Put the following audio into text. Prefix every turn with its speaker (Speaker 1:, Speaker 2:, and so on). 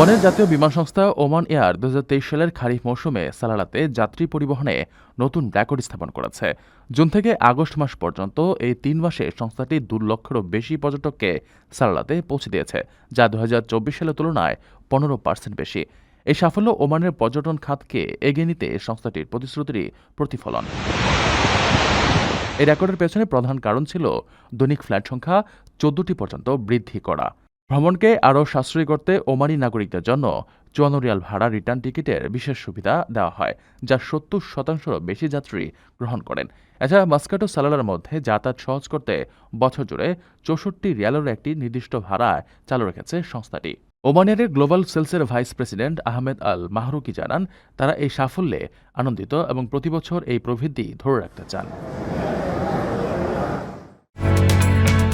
Speaker 1: ওমানের জাতীয় বিমান সংস্থা ওমান এয়ার দু হাজার তেইশ সালের খারিফ মৌসুমে সালালাতে যাত্রী পরিবহনে নতুন রেকর্ড স্থাপন করেছে। জুন থেকে আগস্ট মাস পর্যন্ত এই তিন মাসে সংস্থাটি দু লক্ষেরও বেশি পর্যটককে সালালাতে পৌঁছে দিয়েছে, যা দুহাজার চব্বিশ সালের তুলনায় পনেরো পার্সেন্ট বেশি। এই সাফল্য ওমানের পর্যটন খাতকে এগিয়ে নিতে সংস্থাটির প্রতিশ্রুতিরই প্রতিফলন। এই রেকর্ডের পেছনে প্রধান কারণ ছিল দৈনিক ফ্ল্যাট সংখ্যা চোদ্দটি পর্যন্ত বৃদ্ধি করা। ভ্রমণকে আরও সাশ্রয়ী করতে ওমানি নাগরিকদের জন্য চুয়ান্ন রিয়াল ভাড়া রিটার্ন টিকিটের বিশেষ সুবিধা দেওয়া হয়, যা সত্তর শতাংশেরও বেশি যাত্রী গ্রহণ করেন। এছাড়া মাস্কাটো সালালার মধ্যে যাতায়াত সহজ করতে বছর জুড়ে চৌষট্টি রিয়ালের একটি নির্দিষ্ট ভাড়ায় চালু রেখেছে সংস্থাটি। ওমানের global সেলসের vice president Ahmed Al Mahrouqi জানান, তারা এই সাফল্যে আনন্দিত এবং প্রতিবছর এই প্রবৃদ্ধি ধরে রাখতে চান।